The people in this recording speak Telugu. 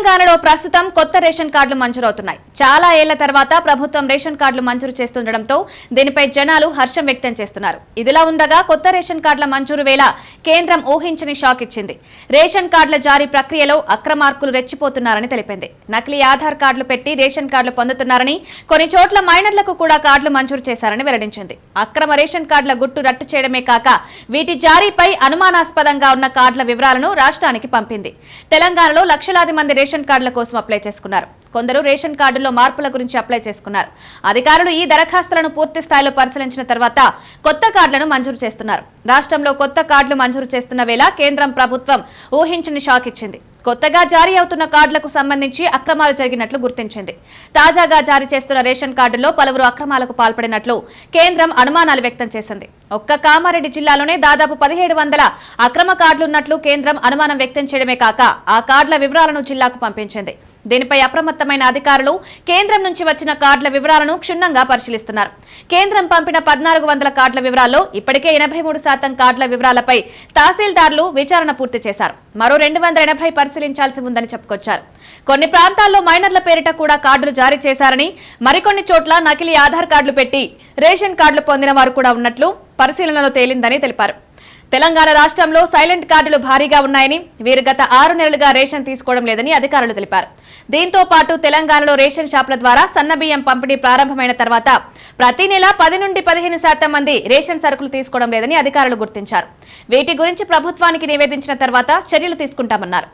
తెలంగాణలో ప్రస్తుతం కొత్త రేషన్ కార్డులు మంజూరవుతున్నాయి. చాలా ఏళ్ళ తర్వాత ప్రభుత్వం రేషన్ కార్డులు మంజూరు చేస్తుండటంతో దీనిపై జనాలు హర్షం వ్యక్తం చేస్తున్నారు. ఇదిలా ఉండగా కొత్త రేషన్ కార్డుల మంజూరు వేళ కేంద్రం ఊహించని షాక్ ఇచ్చింది. రేషన్ కార్డుల జారీ ప్రక్రియలో అక్రమార్కులు రెచ్చిపోతున్నారని తెలిపింది. నకిలీ ఆధార్ కార్డులు పెట్టి రేషన్ కార్డులు పొందుతున్నారని కొన్ని చోట్ల మైనర్లకు కూడా కార్డులు మంజూరు చేశారని వెల్లడించింది. అక్రమ రేషన్ కార్డుల గుట్టు రట్టు చేయడమే కాక వీటి జారీపై అనుమానాస్పదంగా ఉన్న కార్డుల వివరాలను రాష్ట్రానికి పంపింది. తెలంగాణలో లక్షలాది మంది రేషన్ కార్డుల కోసం అప్లై చేసుకున్నారు. కొందరు రేషన్ కార్డుల్లో మార్పుల గురించి అప్లై చేసుకున్నారు. అధికారులు ఈ దరఖాస్తులను పూర్తి స్థాయిలో పరిశీలించిన తర్వాత కొత్త కార్డులను మంజూరు చేస్తున్నారు. రాష్ట్రంలో కొత్త కార్డులు మంజూరు చేస్తున్న వేళ కేంద్రం ప్రభుత్వం ఊహించని షాక్ ఇచ్చింది. కొత్తగా జారీ అవుతున్న కార్డులకు సంబంధించి అక్రమాలు జరిగినట్లు గుర్తించింది. తాజాగా జారీ చేస్తున్న రేషన్ కార్డుల్లో పలువురు అక్రమాలకు పాల్పడినట్లు కేంద్రం అనుమానాలు వ్యక్తం చేసింది. ఒక్క కామారెడ్డి జిల్లాలోనే దాదాపు పదిహేడు వందల అక్రమ కార్డులున్నట్లు కేంద్రం అనుమానం వ్యక్తం చేయడమే కాక ఆ కార్డుల వివరాలను జిల్లాకు పంపించింది. దీనిపై అప్రమత్తమైన అధికారులు కేంద్రం నుంచి వచ్చిన కార్డుల వివరాలను క్షుణ్ణంగా పరిశీలిస్తున్నారు. కేంద్రం పంపిన పద్నాలుగు వందల కార్డుల వివరాల్లో ఇప్పటికే ఎనభై మూడు శాతం కార్డుల వివరాలపై తహసీల్దార్లు విచారణ పూర్తి చేశారు. మరో రెండు వందల ఎనభై పరిశీలించాల్సి ఉందని చెప్పుకొచ్చారు. కొన్ని ప్రాంతాల్లో మైనర్ల పేరిట కూడా కార్డులు జారీ చేశారని మరికొన్ని చోట్ల నకిలీ ఆధార్ కార్డులు పెట్టి రేషన్ కార్డులు పొందిన వారు కూడా ఉన్నట్లు పరిశీలనలో తేలిందని తెలిపారు. తెలంగాణ రాష్ట్రంలో సైలెంట్ కార్డులు భారీగా ఉన్నాయని వీరు గత ఆరు నెలలుగా రేషన్ తీసుకోవడం లేదని అధికారులు తెలిపారు. దీంతో పాటు తెలంగాణలో రేషన్ షాపుల ద్వారా సన్నబియ్యం పంపిణీ ప్రారంభమైన తర్వాత ప్రతి నెల పది నుండి పదిహేను శాతం మంది రేషన్ సరుకులు తీసుకోవడం లేదని అధికారులు గుర్తించారు. వీటి గురించి ప్రభుత్వానికి నివేదించిన తర్వాత చర్యలు తీసుకుంటామన్నారు.